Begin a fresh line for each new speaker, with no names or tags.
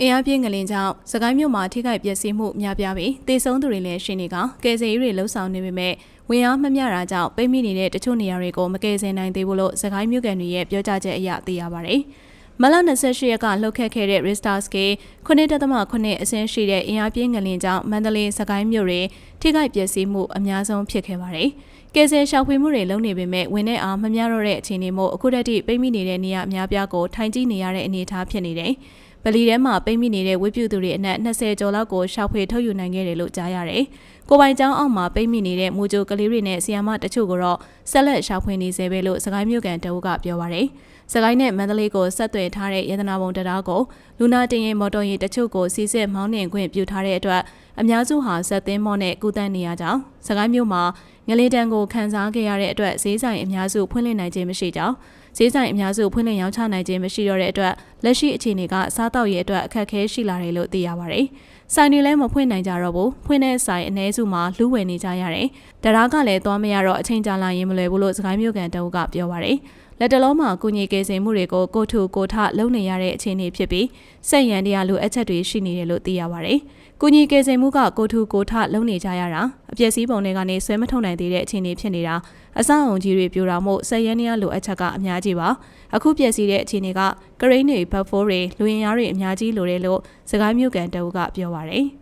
အင်အားပြင်းငလင်ကြောင့်စကိုင်းမြို့မှာထိခိုက်ပျက်စီးမှုများပြားပြီးတေဆုံးသူတွေလည်းရှိနေကကယ်ဆယ်ရေးတွေလှုပ်ဆောင်နေပေမဲ့ဝင်အားမမျှတာကြောင့်ပိတ်မိနေတဲ့တချို့နေရာတွေကိုမကယ်ဆယ်နိုင်သေးဘူးလို့စကိုင်းမြို့ကန်တွေရဲ့ပြောကြားချက်အရသိရပါဗျ။မလ28ရက်ကလှုပ်ခတ်ခဲ့တဲ့ Richter Scale 9.8အဆင့်ရှိတဲ့အင်အားပြင်းငလင်ကြောင့်မန္တလေးစကိုင်းမြို့တွေ ထိခိုက်ပျက်စီးမှုအများဆုံးဖြစ်ခဲ့ပါတယ်။ကယ်ဆယ်ရှာဖွေမှုတွေလုပ်နေပေမဲ့ဝင်တဲ့အားမမျှတော့တဲ့အခြေအနေမို့အခုတည်းကပိတ်မိနေတဲ့နေရာအများပြားကိုထိုင်ကြည့်နေရတဲ့အနေအထားဖြစ်နေတယ်။ဗလီထဲမှာပိတ်မိနေတဲ့ဝိပုသူတွေအနက်20ကျော်လောက်ကိုရှောက်ဖွေထုတ်ယူနိုင်ခဲ့တယ်လို့ကြားရတယ်။ကိုပိုင်ကျောင်းအောက်မှာပိတ်မိနေတဲ့မူဂျိုကလေးတွေနဲ့ဆီယာမတချို့ကိုတော့ဆက်လက်ရှောက်ဖွေနေစေပဲလို့စကိုင်းမြို့ကန်တအုပ်ကပြောပါရယ်။စကိုင်းနဲ့မန္တလေးကိုဆက်သွယ်ထားတဲ့ရတနာဘုံတရားကိုလူနာတင်ရင်မော်တော်ယာဉ်တချို့ကိုစီစစ်မောင်းနှင်ခွင့်ပြုထားတဲ့အတွက် အများစုဟာဆက်သင်းမော့နဲ့ကုသနေရကြောင်း စကိုင်းမြို့မှာငလေးတန်းကိုခန်းစားခဲ့ရတဲ့အတွက်ဈေးဆိုင်အများစုဖွင့်လှစ်နိုင်ခြင်းမရှိကြောင်းဈေးဆိုင်အများစုဖွင့်လှစ်ရောင်းချနိုင်ခြင်းမရှိတော့တဲ့အတွက်လက်ရှိအခြေအနေကစားတောက်ရေးအတွက်အခက်အခဲရှိလာတယ်လို့သိရပါတယ်။ဆိုင်တွေလည်းမဖွင့်နိုင်ကြတော့ဘူး။ဖွင့်တဲ့ဆိုင်အ ਨੇ စုမှာလူဝယ်နေကြရတယ်။တရားကလည်းသွားမရတော့အချိန်ကြာလာရင်မလွယ်ဘူးလို့စကိုင်းမြို့ကန်တအုပ်ကပြောပါတယ်။လက်တလုံးမှာကုညီကေစင်မှုတွေကိုကိုထုကိုထလုံနေရတဲ့အခြေအနေဖြစ်ပြီးစက်ရန်တရားလိုအပ်ချက်တွေရှိနေတယ်လို့သိရပါတယ်။ကုညီကေစင်မှုကကိုထုကိုထလုံနေကြရတာအပျက်စီးပုံတွေကနေဆွဲမထုတ်နိုင်သေးတဲ့အခြေအနေဖြစ်နေတာအဆောက်အုံကြီးတွေပြိုတာမို့စက်ရန်တရားလိုအပ်ချက်ကအများကြီးပါအခုပျက်စီးတဲ့အခြေအနေကကရိန်းတွေဘတ်ဖိုးတွေလူရင်ရားတွေအများကြီးလိုတယ်လို့စကိုင်းမြို့ကန်တအုပ်ကပြောပါတယ်။